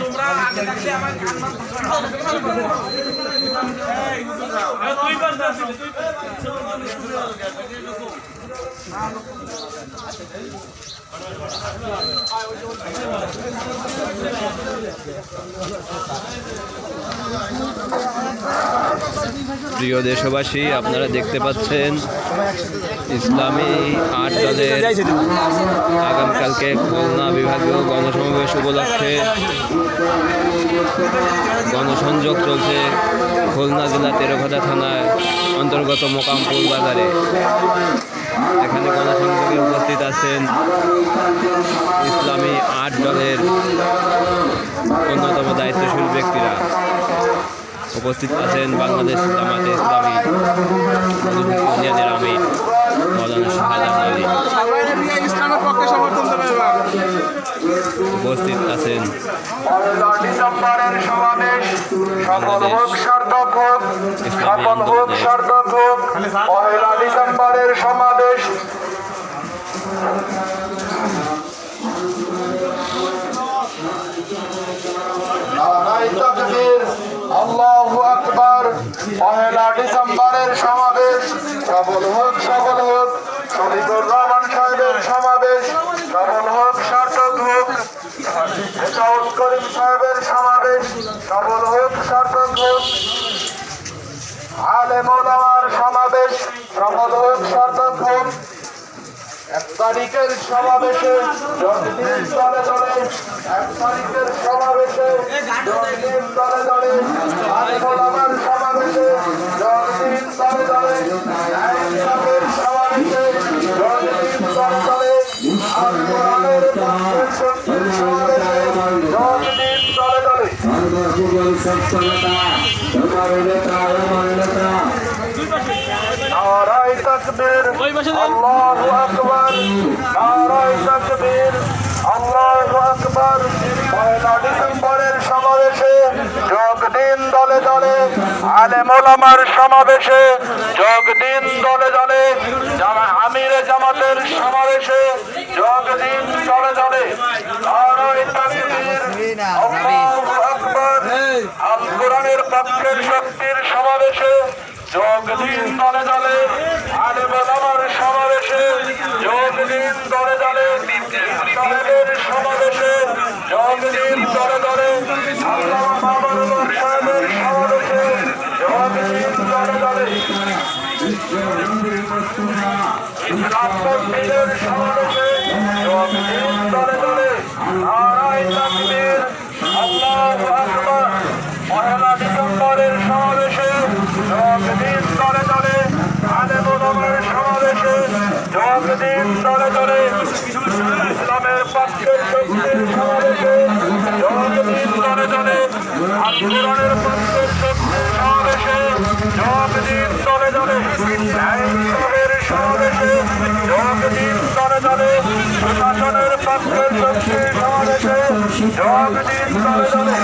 তোমরা আগে থাকলে আমার তুই পাস তুই পাস প্রিয় দেশবাসী, আপনারা দেখতে পাচ্ছেন ইসলামী আট দলের আগামীকালকে খুলনা বিভাগীয় গণসমাবেশ উপলক্ষে গণসংযোগ চলছে খুলনা জেলা তেরোঘাটা থানার অন্তর্গত মোকামপুর বাজারে। এখানে গণসংযোগে উপস্থিত আছেন ইসলামী আট দলের অন্যতম দায়িত্বশীল ব্যক্তিরা। উপস্থিত আছেন বাংলাদেশ জামাতে ইসলামী ইউনিয়নের আমির মৌলানা শাহজাহান আলী উপস্থিত আছেন ডিসেম্বরের সমাবেশ। সফল হোক আল্লাহু আকবার। ডিসেম্বরের সমাবেশ। সফল হোক হোক। শহীদুর রহমান সাহেবের সমাবেশ। সফল হোক, সার্থক হোক। করিম সাহেবের সমাবেশ। সফল হোক হোক। আলেম ওলামার সমাবেশ। সফল এক তারিখের সমাবেশে দলে দলে। এক তারিখের সমাবেশে দলে দলে। সর্বযুগল সচ্ছলতা তোমার পয়লা ডিসেম্বরের সমাবেশে যোগ দিন দলে দলে আলেম ওলামার সমাবেশে যোগ দিন দলে দলে আমিরে জামাতের সমাবেশে যোগ দিন দলে দলে কোরআনের শক্তির সমাবেশে যোগ দিন দলে দলে। আলেম ওলামার সমাবেশে যোগ দিন দলে দলে। সাহেবের সমাবেশে যোগ দিন দলে দলে। মামুনুর সাহেবের সমাবেশে যোগ দিন দলে দলে। ইসলাম সমাবেশে যোগ দিন দলে দলে নারায় তাকবীর আল্লাহু আকবার পয়লা ডিসেম্বরের সমাবেশে যোগ দিন দলে দলে ওলামার সমাবেশে যোগ দিন দলে দলে ইসলামের পক্ষের শক্তির সমাবেশে যোগ দিন দলে দলে আল পক্ষের শক্তির সমাবেশে যোগ দিন দলে দলে আইনসবের সমাবেশে যোগ দিন দলে দলে প্রশাসনের পক্ষের শক্তির সমাবেশে যোগ দিন দলে দলে